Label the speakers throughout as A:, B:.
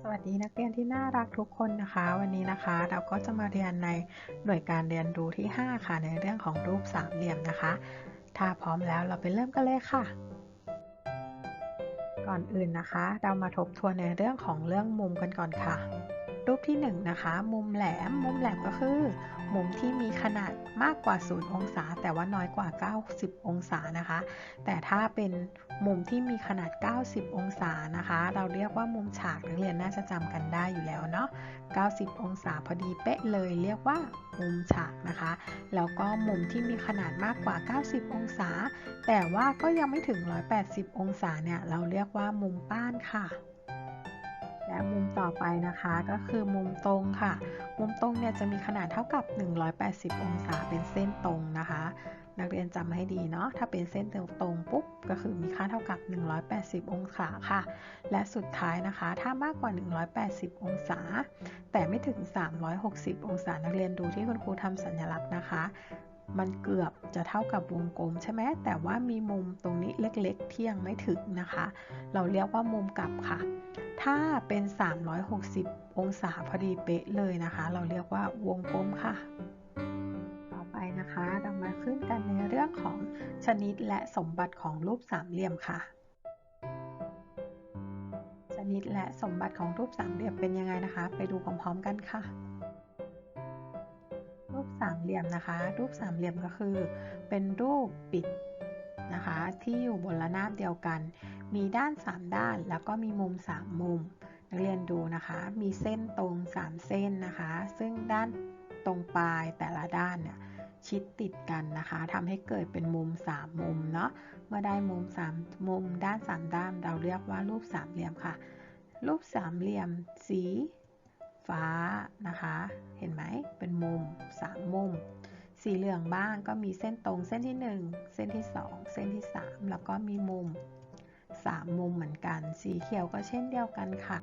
A: สวัสดีนักเรียนที่น่ารักทุกคนนะคะ วันนี้นะคะ เราก็จะมาเรียนในหน่วยการเรียนรู้ที่ 5 ค่ะ ในเรื่องของรูปสามเหลี่ยมนะคะ ถ้าพร้อมแล้วเราไปเริ่มกันเลยค่ะ ก่อนอื่นนะคะ เรามาทบทวนในเรื่องของเรื่องมุมกันก่อนค่ะ รูปที่1นนะคะ มุมแหลม มุมแหลมก็คือ มุมที่มีขนาดมากกว่า 0 องศา แต่ว่าน้อยกว่า 90 องศานะคะ แต่ถ้าเป็นมุมที่มีขนาด 90 องศานะคะ เราเรียกว่ามุมฉากนักเรียนน่าจะจำกันได้อยู่แล้วเนาะ 90 องศาพอดีเป๊ะเลยเรียกว่ามุมฉากนะคะ แล้วก็มุมที่มีขนาดมากกว่า 90 องศา แต่ว่าก็ยังไม่ถึง 180 องศาเนี่ย เราเรียกว่ามุมป้านค่ะ และมุมต่อไปนะคะก็คือมุมตรงค่ะ มุมตรงเนี่ยจะมีขนาดเท่ากับ 180 องศาเป็นเส้นตรงนะคะ นักเรียนจำให้ดีเนาะถ้าเป็นเส้นตรงปุ๊บก็คือมีค่าเท่ากับ 180 องศาค่ะ และสุดท้ายนะคะ ถ้ามากกว่า 180 องศา แต่ไม่ถึง 360 องศานักเรียนดูที่คุณครูทำสัญลักษณ์นะคะ มันเกือบจะเท่ากับวงกลมใช่ไหมแต่ว่ามีมุมตรงนี้เล็กๆ ที่ยังไม่ถึงนะคะ เราเรียกว่ามุมกลับค่ะ ถ้าเป็น 360 องศาพอดีเป๊ะเลยนะคะ เราเรียกว่าวงกลมค่ะ ต่อไปนะคะเรามาขึ้นกันในเรื่องของชนิดและสมบัติของรูปสามเหลี่ยมค่ะ ชนิดและสมบัติของรูปสามเหลี่ยมเป็นยังไงนะคะ ไปดูพร้อมๆกันค่ะ รูปสามเหลี่ยมนะคะ รูปสามเหลี่ยมก็คือ เป็นรูปปิดนะคะ ที่อยู่บนระนาบเดียวกัน มีด้าน 3 ด้าน แล้วก็มีมุม 3 มุม นักเรียนดูนะคะ มีเส้นตรง 3 เส้นนะคะ ซึ่งด้านตรงปลายแต่ละด้านเนี่ยชิดติดกันนะคะทำให้เกิดเป็นมุม 3 มุมเนาะเมื่อได้มุม 3 มุมด้าน 3 ด้าน เราเรียกว่ารูปสามเหลี่ยมค่ะ รูปสามเหลี่ยมสี ฟ้านะคะ เห็นไหมเป็นมุม 3 มุม สีเหลืองบ้างก็มีเส้นตรงเส้นที่ 1 เส้นที่ 2 เส้นที่ 3 แล้วก็มีมุม 3 มุมเหมือนกัน สีเขียวก็เช่นเดียวกันค่ะ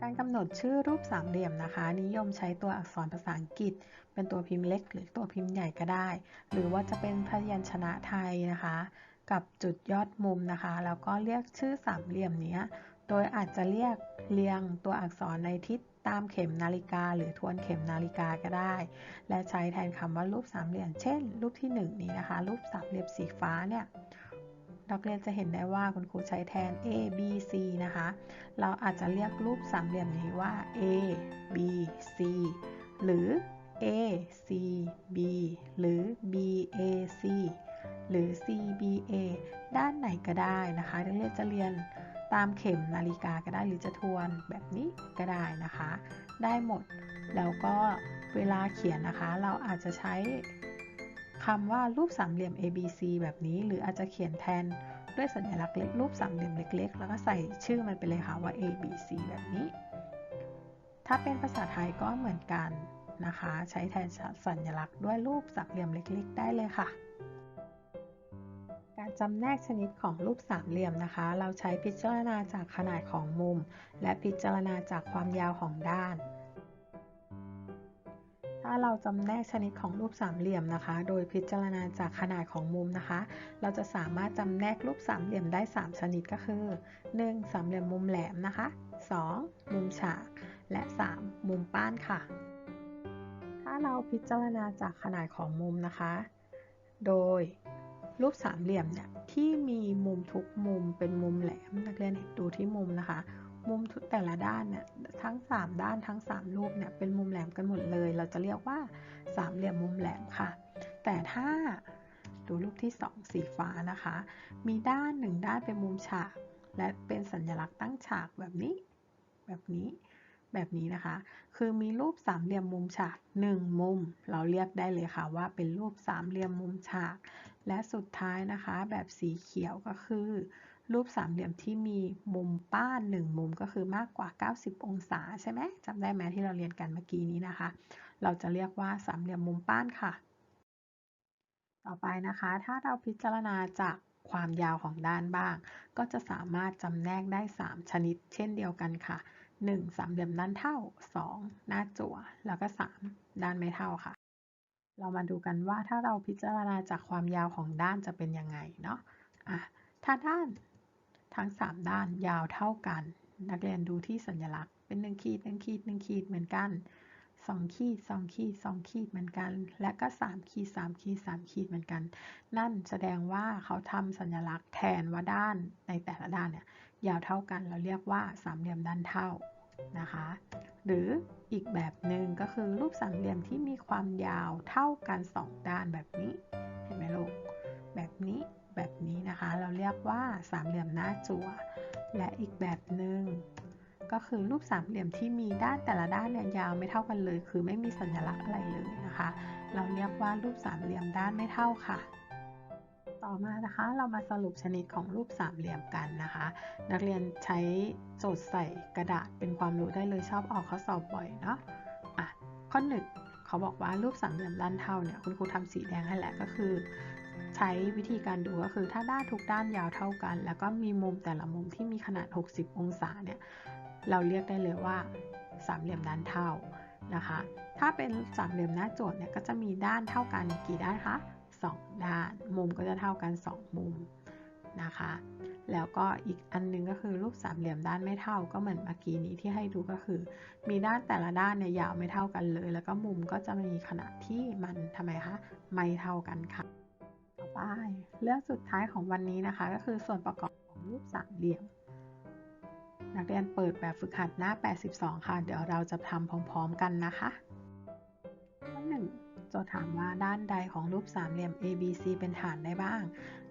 A: การกำหนดชื่อรูปสามเหลี่ยมนะคะ นิยมใช้ตัวอักษรภาษาอังกฤษ เป็นตัวพิมพ์เล็ก หรือตัวพิมพ์ใหญ่ก็ได้ หรือว่าจะเป็นพยัญชนะไทยนะคะ กับจุดยอดมุมนะคะ แล้วก็เรียกชื่อสามเหลี่ยมนี้ โดยอาจจะเรียกเรียงตัวอักษรในทิศตามเข็มนาฬิกา หรือทวนเข็มนาฬิกาก็ได้ และใช้แทนคำว่ารูปสามเหลี่ยม เช่น รูปที่ 1 นี้นะคะ รูปสามเหลี่ยมสีฟ้าเนี่ยนักเรียนจะเห็นได้ว่าคุณครูใช้แทน a b c นะคะ เราอาจจะเรียกรูปสามเหลี่ยมนี้ว่า a b c หรือ a c b หรือ b a c หรือ c b a ด้านไหนก็ได้นะคะนักเรียนจะเรียน ตามเข็มนาฬิกาก็ได้หรือจะทวนแบบนี้ก็ได้นะคะ ได้หมดแล้วก็เวลาเขียนนะคะ เราอาจจะใช้คำว่ารูปสามเหลี่ยม ABC แบบนี้ หรืออาจจะเขียนแทนด้วยสัญลักษณ์เล็กรูปสามเหลี่ยมเล็ก ๆ แล้วก็ใส่ชื่อมันไปเลยค่ะว่า ABC แบบนี้ ถ้าเป็นภาษาไทยก็เหมือนกันนะคะ ใช้แทนสัญลักษณ์ด้วยรูปสามเหลี่ยมเล็ก ๆ ได้เลยค่ะ การจำแนกชนิดของรูปสามเหลี่ยมนะคะ เราใช้พิจารณาจากขนาดของมุม และพิจารณาจากความยาวของด้าน ถ้าเราจำแนกชนิดของรูปสามเหลี่ยมนะคะ โดยพิจารณาจากขนาดของมุมนะคะ เราจะสามารถจำแนกรูปสามเหลี่ยมได้ 3 ชนิดก็คือ 1. สามเหลี่ยมมุมแหลมนะคะ 2. มุมฉาก และ 3. มุมป้านค่ะ ถ้าเราพิจารณาจากขนาดของมุมนะคะ โดย รูปสามเหลี่ยมเนี่ยที่มีมุมทุกมุมเป็นมุมแหลมนักเรียนดูที่มุมนะคะ มุมแต่ละด้านเนี่ยทั้ง 3 ด้านทั้ง 3 รูปเนี่ยเป็นมุมแหลมกันหมดเลย เราจะเรียกว่าสามเหลี่ยมมุมแหลมค่ะ แต่ถ้าดูรูปที่ 2 สีฟ้านะคะ มีด้านหนึ่งด้านเป็นมุมฉาก และเป็นสัญลักษณ์ตั้งฉากแบบนี้ แบบนี้แบบนี้นะคะ คือมีรูปสามเหลี่ยมมุมฉาก1มุม เราเรียกได้เลยค่ะว่าเป็นรูปสามเหลี่ยมมุมฉาก และสุดท้ายนะคะ แบบสีเขียวก็คือ รูปสามเหลี่ยมที่มีมุมป้าน1มุมก็คือมากกว่า 90 องศาใช่ไหมจำได้ไหมที่เราเรียนกันเมื่อกี้นี้นะคะ เราจะเรียกว่าสามเหลี่ยมมุมป้านค่ะ ต่อไปนะคะ ถ้าเราพิจารณาจากความยาวของด้านบ้าง ก็จะสามารถจำแนกได้ 3 ชนิด เช่นเดียวกันค่ะ 1. สามเหลี่ยมด้านเท่า 2. หน้าจั่ว แล้วก็ 3. ด้านไม่เท่าค่ะ เรามาดูกันว่าถ้าเราพิจารณาจากความยาวของด้านจะเป็นยังไงเนาะะถ้าด้านทั้ง 3 ด้านยาวเท่ากัน นักเรียนดูที่สัญลักษณ์เป็นหนึ่งขีดหนึ่งขีดหนึ่งขีดเหมือนกันสองขีดสองขีดสองขีดเหมือนกัน และก็สามขีดสามขีดสามขีดเหมือนกัน นั่นแสดงว่าเขาทำสัญลักษณ์แทนว่าด้านในแต่ละด้านเนี่ยยาวเท่ากัน เราเรียกว่าสามเหลี่ยมด้านเท่า นะคะ หรืออีกแบบหนึ่งก็คือรูปสามเหลี่ยมที่มีความยาวเท่ากันสองด้านแบบนี้ เห็นไหมลูก แบบนี้แบบนี้นะคะ เราเรียกว่าสามเหลี่ยมหน้าจั่ว และอีกแบบหนึ่งก็คือรูปสามเหลี่ยมที่มีด้านแต่ละด้านเนี่ยยาวไม่เท่ากันเลย คือไม่มีสัญลักษณ์อะไรเลยนะคะ เราเรียกว่ารูปสามเหลี่ยมด้านไม่เท่าค่ะ ต่อมานะคะ เรามาสรุปชนิดของรูปสามเหลี่ยมกันนะคะ นักเรียนใช้โจทย์ใส่กระดาษเป็นความรู้ได้เลยชอบออกข้อสอบบ่อยเนาะอะข้อหนึ่งเขาบอกว่ารูปสามเหลี่ยมด้านเท่าเนี่ยคุณครูทำสีแดงให้แหละก็คือ ใช้วิธีการดูก็คือถ้าด้านทุกด้านยาวเท่ากัน แล้วก็มีมุมแต่ละมุมที่มีขนาด 60 องศาเนี่ยเราเรียกได้เลยว่าสามเหลี่ยมด้านเท่านะคะ ถ้าเป็นสามเหลี่ยมหน้าโจทย์เนี่ยก็จะมีด้านเท่ากันกี่ด้านคะ 2 ด้าน มุมก็จะเท่ากัน 2 มุมนะคะ แล้วก็อีกอันนึงก็คือรูปสามเหลี่ยมด้านไม่เท่าก็เหมือนเมื่อกี้นี้ที่ให้ดูก็คือ มีด้านแต่ละด้านเนี่ยยาวไม่เท่ากันเลย แล้วก็มุมก็จะมีขนาดที่มันทำไมคะไม่เท่ากันค่ะต่อไปเรื่องสุดท้ายของวันนี้นะคะ ก็คือส่วนประกอบของรูปสามเหลี่ยม นักเรียนเปิดแบบฝึกหัดหน้า 82 ค่ะ เดี๋ยวเราจะทำพร้อม ๆ กันนะคะ ข้อหนึ่งโจทย์ถามว่าด้านใดของรูปสามเหลี่ยม ABC เป็นฐานได้บ้าง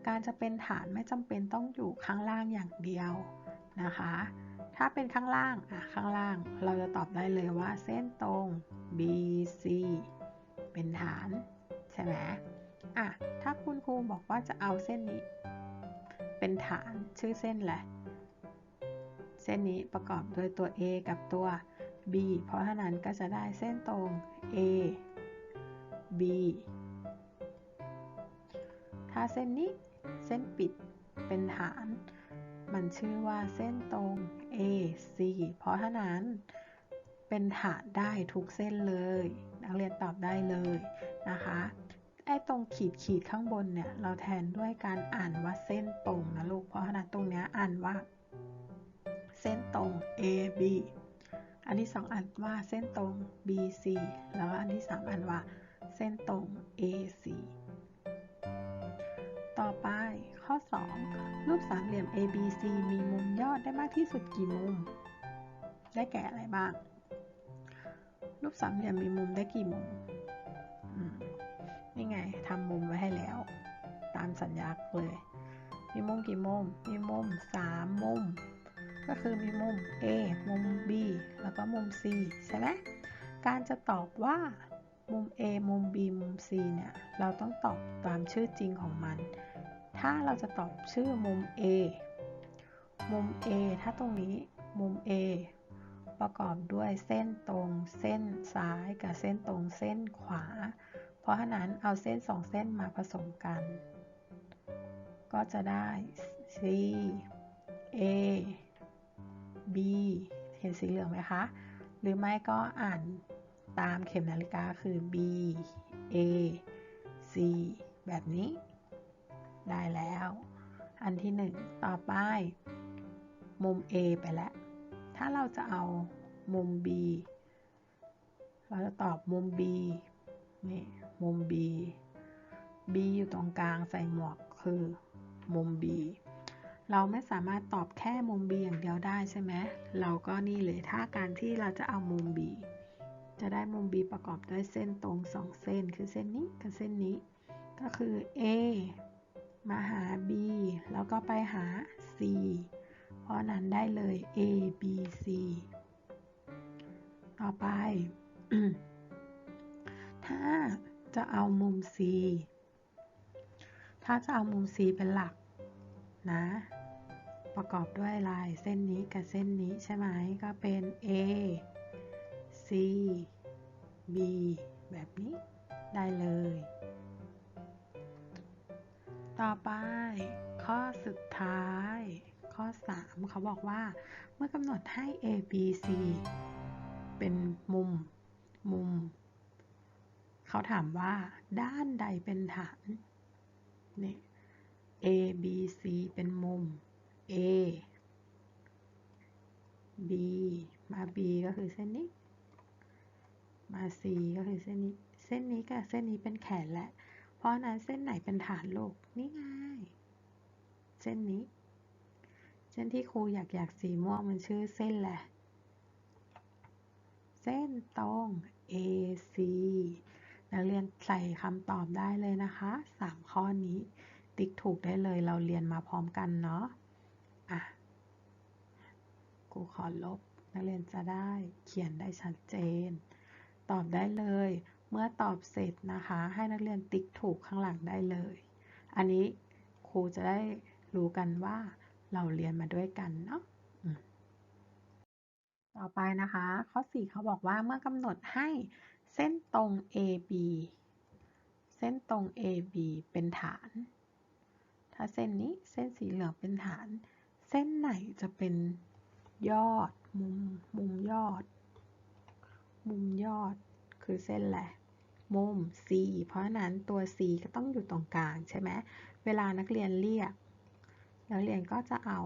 A: การจะเป็นฐานไม่จำเป็นต้องอยู่ข้างล่างอย่างเดียวนะคะ ถ้าเป็นข้างล่างอะข้างล่าง เราจะตอบได้เลยว่าเส้นตรง BC เป็นฐาน ใช่ไหมอะถ้าคุณครูบอกว่าจะเอาเส้นนี้ เป็นฐานชื่อเส้นแหละเส้นนี้ประกอบด้วยตัว A กับตัว B เพราะฉะนั้นก็จะได้เส้นตรง A B ถ้าเส้นนี้เส้นปิดเป็นฐาน มันชื่อว่าเส้นตรง AC เพราะฉะนั้นเป็นฐานได้ทุกเส้นเลย นักเรียนตอบได้เลยนะคะไอ้ตรงขีดขีดข้างบนเนี่ย เราแทนด้วยการอ่านว่าเส้นตรงนะลูก เพราะฉะนั้นตรงเนี้ยอ่านว่า เส้นตรง AB อันที่สองอ่านว่าเส้นตรง BC แล้วอันที่สามอ่านว่า เส้นตรง AC ต่อไปข้อ 2 รูปสามเหลี่ยม ABC มีมุมยอดได้มากที่สุดกี่มุม ได้แก่อะไรบ้าง รูปสามเหลี่ยมมีมุมได้กี่มุมนี่ไงทำมุมไว้ให้แล้ว ตามสัญลักษณ์เลย มีมุมกี่มุม มีมุม 3 มุม ก็คือมีมุม A มุม B แล้วก็มุม C ใช่ไหมการจะตอบว่า มุม A มุม B มุม C เนี่ย เราต้องตอบตามชื่อจริงของมัน ถ้าเราจะตอบชื่อมุม A มุม A ถ้าตรงนี้มุม A ประกอบด้วยเส้นตรงเส้นซ้ายกับเส้นตรงเส้นขวา เพราะฉะนั้นเอาเส้นสองเส้นมาผสมกัน ก็จะได้ C A B เห็นสีเหลืองไหมคะ หรือไม่ก็อ่าน ตามเข็มนาฬิกาคือ B A C แบบนี้ ได้แล้ว อันที่หนึ่งต่อไป มุม A ไปแล้ว ถ้าเราจะเอามุม B เราจะตอบมุม B นี่มุม B B อยู่ตรงกลางใส่หมวกคือมุม B เราไม่สามารถตอบแค่มุม B อย่างเดียวได้ใช่ไหม เราก็นี่เลยถ้าการที่เราจะเอามุม B จะได้มุม B ประกอบด้วยเส้นตรง 2 เส้น คือเส้นนี้กับเส้นนี้ ก็คือ A มาหา B แล้วก็ไปหา C เพราะนั้นได้เลย A B C ต่อไป ถ้าจะเอามุม C ถ้าจะเอามุม C เป็นหลักนะ ประกอบด้วยลายเส้นนี้กับเส้นนี้ใช่ไหม ก็เป็น A C B แบบนี้ได้เลย ต่อไป ข้อสุดท้าย ข้อ 3 เขาบอกว่า เมื่อกำหนดให้ A B C เป็นมุม มุม เขาถามว่า ด้านใดเป็นฐานนี่ A B C เป็นมุม A B มา B ก็คือเส้นนี้ มา C ก็คือเส้นนี้ เส้นนี้กับเส้นนี้เป็นแขนและ เพราะนั้นเส้นไหนเป็นฐานโลกนี่ไงเส้นนี้ เส้นที่ครูอยากอยากสีม่วงมันชื่อเส้นแหละ เส้นตรง AC นักเรียนใส่คำตอบได้เลยนะคะ 3 ข้อนี้ ติ๊กถูกได้เลยเราเรียนมาพร้อมกันเนาะอะครูขอลบ นักเรียนจะได้เขียนได้ชัดเจน ตอบได้เลย เมื่อตอบเสร็จนะคะ ให้นักเรียนติ๊กถูกข้างหลังได้เลย อันนี้ครูจะได้รู้กันว่าเราเรียนมาด้วยกันเนาะต่อไปนะคะ ข้อ 4 เขาบอกว่าเมื่อกำหนดให้เส้นตรง AB เส้นตรง AB เป็นฐาน ถ้าเส้นนี้เส้นสีเหลืองเป็นฐาน เส้นไหนจะเป็นยอดมุมมุมยอด มุมยอดคือเส้นแหละมุม C เพราะนั้นตัว C ก็ต้องอยู่ตรงกลางใช่ไหมเวลานักเรียนเรียก นักเรียนก็จะเอา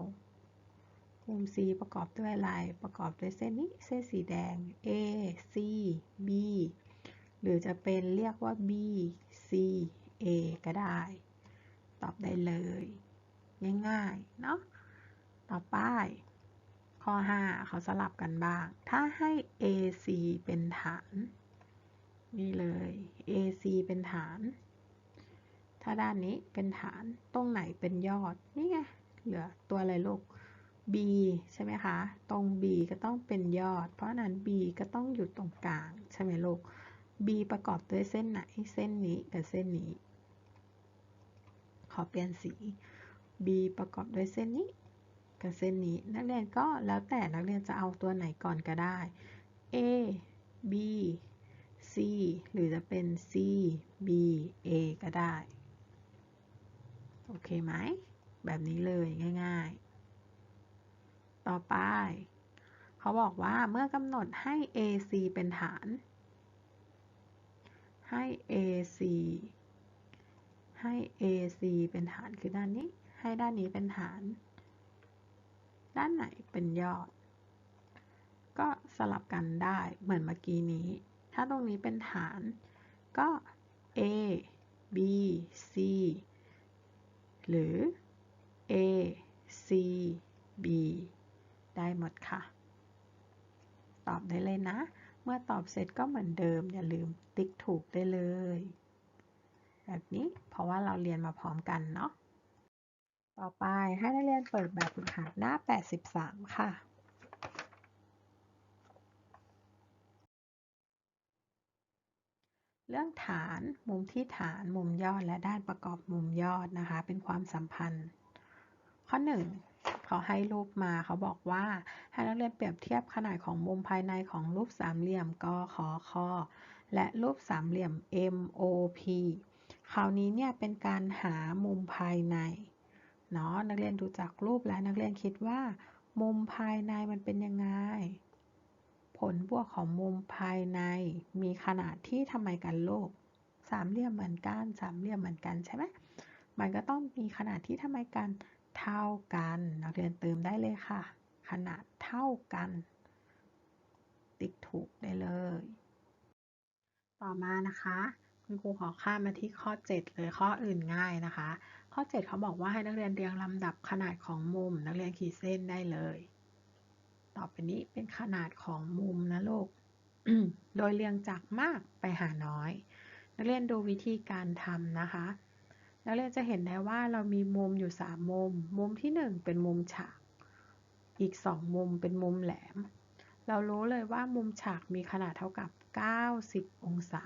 A: มุม C ประกอบด้วยอะไร ประกอบด้วยเส้นนี้ เส้นสีแดง A C B หรือจะเป็นเรียกว่า B C A ก็ได้ ตอบได้เลย ง่ายๆ เนาะต่อไป ข้อ 5 เขาสลับกันบ้าง ถ้าให้ AC เป็นฐาน นี่เลย AC เป็นฐาน ถ้าด้านนี้เป็นฐาน ตรงไหนเป็นยอด นี่ไง เหลือตัวอะไรลูก B ใช่ไหมคะ ตรง B ก็ต้องเป็นยอด เพราะนั้น B ก็ต้องอยู่ตรงกลาง ใช่ไหมลูก B ประกอบด้วยเส้นไหน เส้นนี้กับเส้นนี้ ขอเปลี่ยนสี B ประกอบด้วยเส้นนี้ กับเส้นนี้ นักเรียนก็แล้วแต่นักเรียนจะเอาตัวไหนก่อนก็ได้ A B C หรือจะเป็น C B A ก็ได้ โอเคไหม แบบนี้เลยง่าย ๆ ต่อไป เขาบอกว่าเมื่อกำหนดให้ AC เป็นฐาน ให้ AC ให้ AC เป็นฐานคือด้านนี้ ให้ด้านนี้เป็นฐาน ด้านไหนเป็นยอด ก็สลับกันได้เหมือนเมื่อกี้นี้ ถ้าตรงนี้เป็นฐาน ก็ A B C หรือ A C B ได้หมดค่ะ ตอบได้เลยนะ เมื่อตอบเสร็จก็เหมือนเดิม อย่าลืมติ๊กถูกได้เลย แบบนี้เพราะว่าเราเรียนมาพร้อมกันเนาะ ต่อไปให้นักเรียนเปิดแบบฝึกหัดหน้า 83 ค่ะ เรื่องฐานมุมที่ฐานมุมยอดและด้านประกอบมุมยอดนะคะ เป็นความสัมพันธ์ ข้อ 1 เขาให้รูปมาเขาบอกว่าให้นักเรียนเปรียบเทียบขนาดของมุมภายในของรูปสามเหลี่ยมกขคและรูปสามเหลี่ยม MOP คราวนี้เนี่ยเป็นการหามุมภายใน เนาะนักเรียนดูจากรูปแล้วนักเรียนคิดว่า มุมภายในมันเป็นยังไง ผลบวกของมุมภายในมีขนาดที่ทำไมกันโลก สามเหลี่ยมเหมือนกันสามเหลี่ยมเหมือนกันใช่ไหมมันก็ต้องมีขนาดที่ทำไมกันเท่ากัน นักเรียนเติมได้เลยค่ะ ขนาดเท่ากัน ติ๊กถูกได้เลย ต่อมานะคะ คุณครูขอข้ามมาที่ข้อ 7 เลยข้ออื่นง่ายนะคะ ข้อ 7 เขาบอกว่าให้นักเรียนเรียงลำดับขนาดของมุม นักเรียนขีดเส้นได้เลย ต่อไปนี้เป็นขนาดของมุมนะลูก โดยเรียงจากมากไปหาน้อย นักเรียนดูวิธีการทำนะคะ นักเรียนจะเห็นได้ว่าเรามีมุมอยู่ 3 มุม มุมที่ 1 เป็นมุมฉาก อีก 2 มุมเป็นมุมแหลม เรารู้เลยว่ามุมฉากมีขนาดเท่ากับ 90 องศา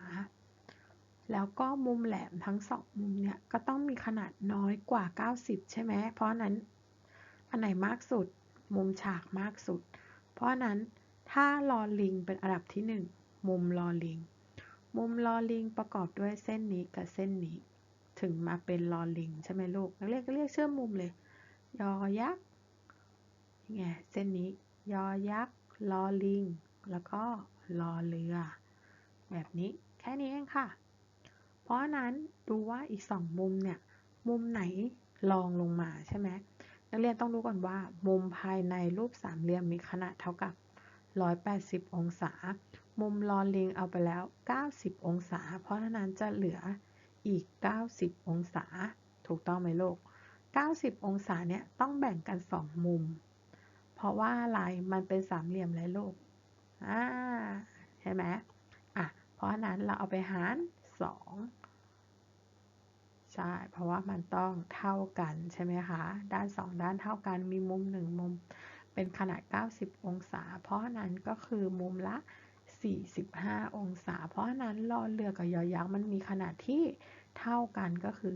A: แล้วก็มุมแหลมทั้งสองมุมเนี่ยก็ต้องมีขนาดน้อยกว่า 90 ใช่ไหม เพราะนั้นอันไหนมากสุด มุมฉากมากสุด เพราะนั้นถ้าลอลิงเป็นอันดับที่ 1 มุมลอลิง มุมลอลิงประกอบด้วยเส้นนี้กับเส้นนี้ ถึงมาเป็นลอลิงใช่ไหมลูกนักเรียนก็เรียกเชื่อมมุมเลย ยอยักษ์ไงเส้นนี้ ยอยักษ์ลอลิง แล้วก็ลอเรือ แบบนี้แค่นี้เองค่ะ เพราะนั้นดูว่าอีกสองมุมเนี่ยมุมไหนลองลงมาใช่ไหมนักเรียนต้องรู้ก่อนว่า มุมภายในรูปสามเหลี่ยมมีขนาดเท่ากับ 180 องศา มุมลอลิงเอาไปแล้ว 90 องศา เพราะฉะนั้นจะเหลืออีก 90 องศา ถูกต้องไหมลูก 90 องศาเนี่ยต้องแบ่งกัน 2 มุม เพราะว่าอะไรมันเป็นสามเหลี่ยมเลยลูกอ่าใช่ไหมอะเพราะฉะนั้นเราเอาไปหาร 2 ใช่ เพราะว่ามันต้องเท่ากันใช่ไหมคะ ด้าน 2 ด้านเท่ากัน มีมุม 1 มุม เป็นขนาด 90 องศา เพราะนั้นก็คือมุมละ 45 องศา เพราะนั้นรอเรือกับยอยักษ์มันมีขนาดที่เท่ากันก็คือ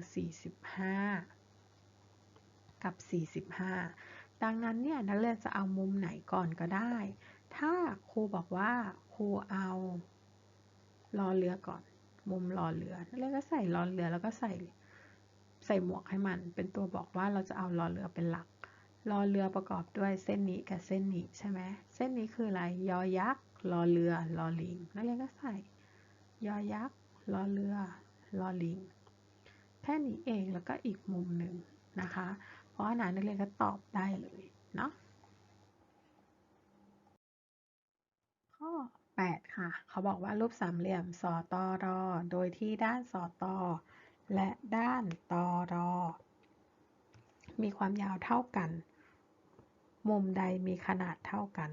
A: 45 กับ 45 ดังนั้นเนี่ยนักเรียนจะเอามุมไหนก่อนก็ได้ ถ้าครูบอกว่าครูเอารอเรือก่อน มุมรอเรือนักเรียนก็ใส่รอเรือแล้วก็ใส่ใส่หมวกให้มัน เป็นตัวบอกว่าเราจะเอารอเรือเป็นหลักรอเรือประกอบด้วยเส้นนี้กับเส้นนี้ใช่ไหมเส้นนี้คืออะไร ยอยักษ์รอเรือรอลิงนักเรียนก็ใส่ ยอยักษ์รอเรือรอลิงแค่นี้เองแล้วก็อีกมุมหนึ่งนะคะ เพราะนั้นนักเรียนก็ตอบได้เลยเนาะ ข้อ 8 ค่ะ เขาบอกว่ารูปสามเหลี่ยมสอตอรอ โดยที่ด้านสอตอและด้านตอรอ มีความยาวเท่ากัน มุมใดมีขนาดเท่ากัน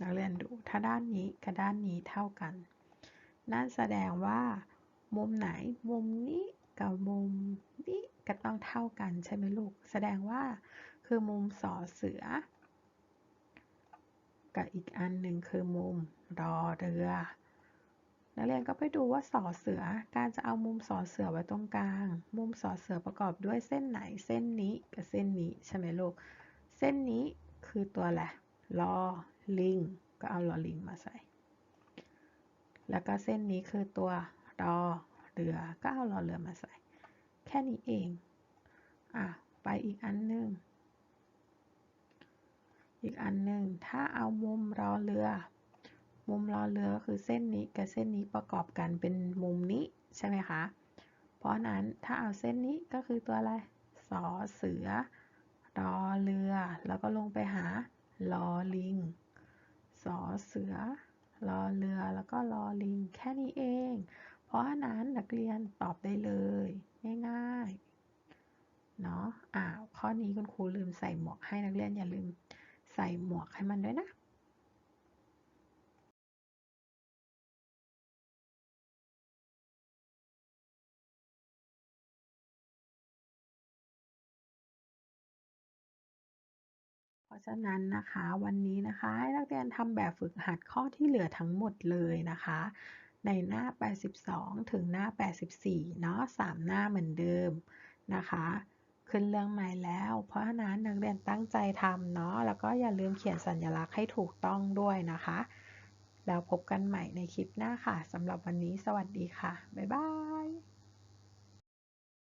A: นักเรียนดู ถ้าด้านนี้กับด้านนี้เท่ากัน นั่นแสดงว่า มุมไหน มุมนี้กับมุมนี้ก็ต้องเท่ากันใช่ไหมลูก แสดงว่าคือมุมสอเสือ กับอีกอันหนึ่งคือมุมรอเรือ นักเรียนก็ไปดูว่าสอเสือ การจะเอามุมสอเสือไว้ตรงกลาง มุมสอเสือประกอบด้วยเส้นไหน เส้นนี้กับเส้นนี้ใช่ไหมลูก เส้นนี้คือตัวแหละลอลิง ก็เอาลอลิงมาใส่ แล้วก็เส้นนี้คือตัวรอเรือ ก็เอารอเรือมาใส่ แค่นี้เอง อะ ไปอีกอันหนึ่ง อีกอันหนึ่งถ้าเอามุมรอเรือ มุมรอเรือคือเส้นนี้กับเส้นนี้ประกอบกันเป็นมุมนี้ใช่ไหมคะ เพราะนั้นถ้าเอาเส้นนี้ก็คือตัวอะไรสอเสือรอเรือ แล้วก็ลงไปหาลอลิงสอเสือรอเรือแล้วก็รอลิงแค่นี้เอง เพราะนั้นนักเรียนตอบได้เลย ง่ายๆ เนาะอ่าข้อนี้คุณครูลืมใส่หมวกให้นักเรียนอย่าลืม ใส่หมวกให้มันด้วยนะราะฉะนั้นนะคะวันนี้นะคะให้นักเรียนทำแบบฝึกหัดข้อที่เหลือทั้งหมดเลยนะคะ ในหน้า 82 ถึงหน้า 84 เนาะ3หน้าเหมือนเดิมนะคะ ขึ้นเรื่องใหม่แล้ว เพราะฉะนั้นนักเรียนตั้งใจทำเนาะ แล้วก็อย่าลืมเขียนสัญลักษณ์ให้ถูกต้องด้วยนะคะ แล้วพบกันใหม่ในคลิปหน้าค่ะสำหรับวันนี้สวัสดีค่ะ บ๊ายบาย